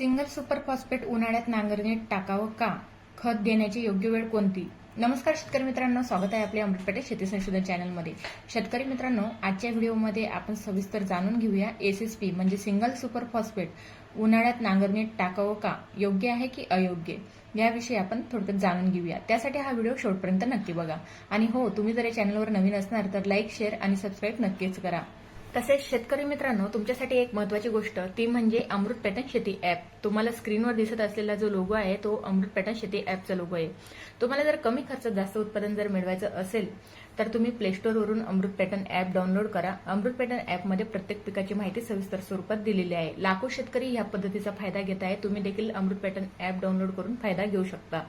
Single super phosphate उन्हाळ्यात नांगरणीत टाकावं का? खत देण्याची योग्य वेळ कोणती? नमस्कार शेतकरी मित्रांनो स्वागत आहे आपल्या अमृतपेटे शेती संशोधन चॅनलमध्ये. शेतकरी मित्रांनो आजच्या व्हिडिओमध्ये आपण सविस्तर जाणून घेऊया एसएसपी म्हणजे सिंगल सुपर फॉस्फेट उन्हाळ्यात नांगरणीत टाकावं का? योग्य आहे की अयोग्य? याविषयी आपण थोडक्यात जाणून घेऊया. त्यासाठी हा व्हिडिओ शेवटपर्यंत नक्की बघा. आणि हो तुम्ही जर या चॅनलवर नवीन असणार तर लाईक शेअर आणि सबस्क्राईब नक्कीच करा. तसेच शेतकरी मित्रांनो तुमच्यासाठी एक महत्वाची गोष्ट ती म्हणजे अमृत पॅटर्न शेती ॲप तुम्हाला स्क्रीनवर दिसत असलेला जो लोगो आहे तो अमृत पॅटर्न शेती ॲपचा लोगो आहे. तुम्हाला जर कमी खर्चात जास्त उत्पादन जर मिळवायचं असेल तर तुम्ही प्ले स्टोअरवरून अमृत पॅटर्न ॲप डाउनलोड करा. अमृत पॅटर्न ॲपमध्ये प्रत्येक पिकाची माहिती सविस्तर स्वरूपात दिलेली आहे. लाखो शेतकरी या पद्धतीचा फायदा घेत आहे. तुम्ही देखील अमृत पॅटर्न ॲप डाउनलोड करून फायदा घेऊ शकता.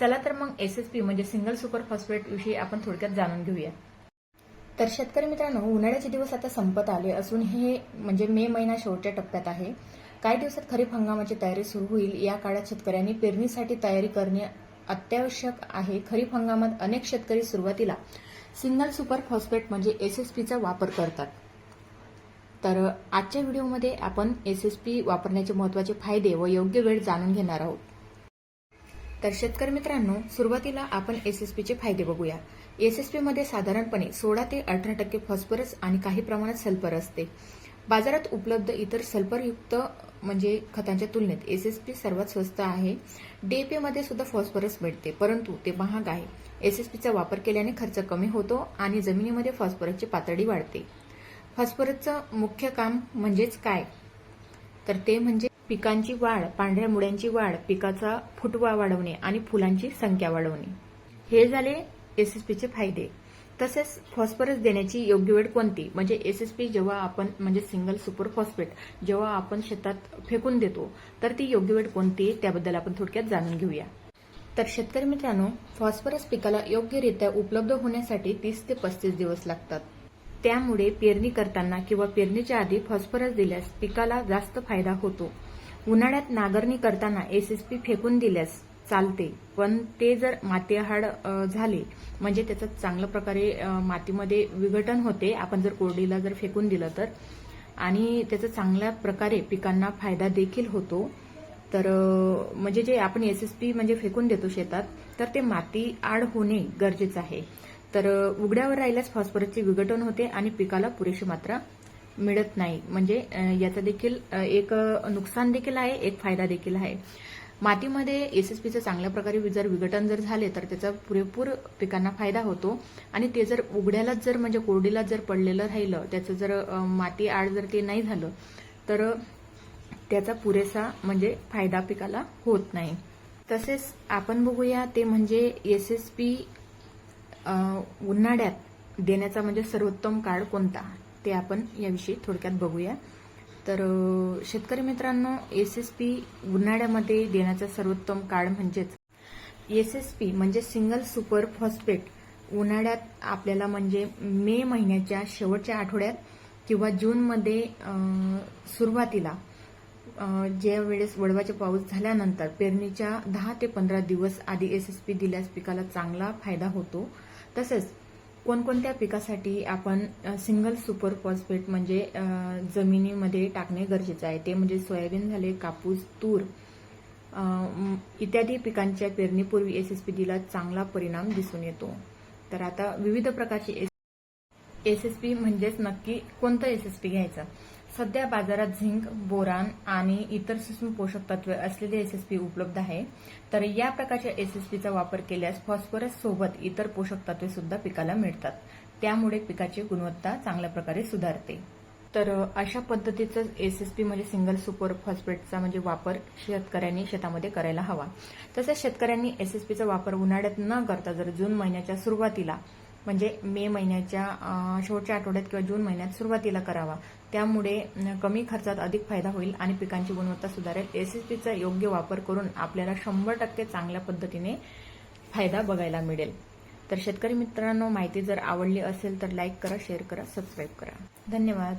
चला तर मग एसएसपी म्हणजे सिंगल सुपर फॉस्फेट विषयी आपण थोडक्यात जाणून घेऊया. तर शेतकरी मित्रांनो उन्हाळ्याचे दिवस आता संपत आले असून हे म्हणजे मे महिना शेवटच्या टप्प्यात आहे. काही दिवसात खरीप हंगामाची तयारी सुरू होईल. या काळात शेतकऱ्यांनी पेरणीसाठी तयारी करणे अत्यावश्यक आहे. खरीप हंगामात अनेक शेतकरी सुरुवातीला सिंगल सुपर फॉस्फेट म्हणजे एसएसपीचा वापर करतात. तर आजच्या व्हिडिओमध्ये आपण एसएसपी वापरण्याचे महत्त्वाचे फायदे व योग्य वेळ जाणून घेणार आहोत. तर शेतकरी मित्रांनो सुरुवातीला आपण एसएसपीचे फायदे बघूया. एस एस पीमध्ये साधारणपणे सोळा ते अठरा टक्के फॉस्फरस आणि काही प्रमाणात सल्फर असते. बाजारात उपलब्ध इतर सल्फरयुक्त म्हणजे खतांच्या तुलनेत एसएसपी सर्वात स्वस्त आहे. डीएपी मध्ये सुद्धा फॉस्फरस मिळते परंतु ते महाग आहे. एसएसपीचा वापर केल्याने खर्च कमी होतो आणि जमिनीमध्ये फॉस्फरसची पातळी वाढते. फॉस्फरसचं मुख्य काम म्हणजेच काय? तर ते म्हणजे पिकांची वाढ पांढऱ्या मुळ्यांची वाढ पिकाचा फुटवा वाढवणे आणि फुलांची संख्या वाढवणे. हे झाले एसएसपीचे फायदे. तसेच फॉस्फरस देण्याची योग्य वेळ कोणती? म्हणजे एसएसपी जेव्हा आपण म्हणजे सिंगल सुपर फॉस्फेट जेव्हा आपण शेतात फेकून देतो तर ती योग्य वेळ कोणती त्याबद्दल आपण थोडक्यात जाणून घेऊया. तर शेतकरी मित्रांनो फॉस्फरस पिकाला योग्यरित्या उपलब्ध होण्यासाठी तीस ते पस्तीस दिवस लागतात. त्यामुळे पेरणी करताना किंवा पेरणीच्या आधी फॉस्फरस दिल्यास पिकाला जास्त फायदा होतो. उन्हाळ्यात नांगरणी करताना एसएसपी फेकून दिल्यास चालते पण ते जर मातीहाड झाले म्हणजे त्याचं चांगल्या प्रकारे मातीमध्ये विघटन होते आपण जर कोरडीला जर फेकून दिलं तर. आणि त्याचा चांगल्या प्रकारे पिकांना फायदा देखील होतो. तर म्हणजे जे आपण एस एस पी म्हणजे फेकून देतो शेतात तर ते माती आड होणे गरजेचं आहे. तर उघड्यावर राहिल्यास फॉस्फरसचे विघटन होते आणि पिकाला पुरेशी मात्रा मिळत नाही. म्हणजे याचा देखील एक नुकसान देखील आहे एक फायदा देखील आहे. मातीमध्ये एसएसपीचं चांगल्या प्रकारे जर विघटन जर झाले तर त्याचा पुरेपूर पिकांना फायदा होतो. आणि ते जर उघड्यालाच जर म्हणजे कोरडीला जर पडलेलं राहिलं त्याचं जर माती आड जर ते नाही झालं तर त्याचा पुरेसा म्हणजे फायदा पिकाला होत नाही. तसेच आपण बघूया ते म्हणजे एस एस पी उन्हाळ्यात देण्याचा म्हणजे सर्वोत्तम काळ कोणता? ते आपण याविषयी थोडक्यात बघूया. तर शेतकरी मित्रांनो एस एस पी उन्हाळ्यामध्ये देण्याचा सर्वोत्तम काळ म्हणजेच एस एस पी म्हणजे सिंगल सुपर फॉस्फेट. उन्हाळ्यात आपल्याला म्हणजे मे महिन्याच्या शेवटच्या आठवड्यात किंवा जूनमध्ये सुरुवातीला ज्या वेळेस वळवाचे पाऊस झाल्यानंतर पेरणीच्या दहा ते पंधरा दिवस आधी एस एस पी दिल्यास पिकाला चांगला फायदा होतो. तसेच कोणकोणत्या पिकासाठी आपण सिंगल सुपर फॉस्फेट म्हणजे जमिनीमध्ये टाकणे गरजेचं आहे? ते म्हणजे सोयाबीन झाले कापूस तूर इत्यादी पिकांच्या पेरणीपूर्वी एस एस पी डीला चांगला परिणाम दिसून येतो. तर आता विविध प्रकारचे एस एस एस पी म्हणजेच नक्की कोणतं एस एस पी घ्यायचं? सध्या बाजारात झिंक बोरान आणि इतर सूक्ष्म पोषक तत्वे असलेले एस एस पी उपलब्ध आहे. तर या प्रकारच्या एस एस पीचा वापर केल्यास फॉस्फरस सोबत इतर पोषक तत्वे सुद्धा पिकाला मिळतात. त्यामुळे पिकाची गुणवत्ता चांगल्या प्रकारे सुधारते. तर अशा पद्धतीचं एस एस पी म्हणजे सिंगल सुपर फॉस्फेटचा म्हणजे वापर शेतकऱ्यांनी शेतामध्ये करायला हवा. तसेच शेतकऱ्यांनी एस एस पीचा वापर उन्हाळ्यात न करता जर जून महिन्याच्या सुरुवातीला म्हणजे मे महिन्याच्या शेवटच्या आठवड्यात किंवा जून महिन्यात सुरुवातीला करावा. त्यामुळे कमी खर्चात अधिक फायदा होईल आणि पिकांची गुणवत्ता सुधारेल. एस एस पीचा योग्य वापर करून आपल्याला शंभर टक्के चांगल्या पद्धतीने फायदा बघायला मिळेल. तर शेतकरी मित्रांनो माहिती जर आवडली असेल तर लाईक करा शेअर करा सबस्क्राईब करा. धन्यवाद.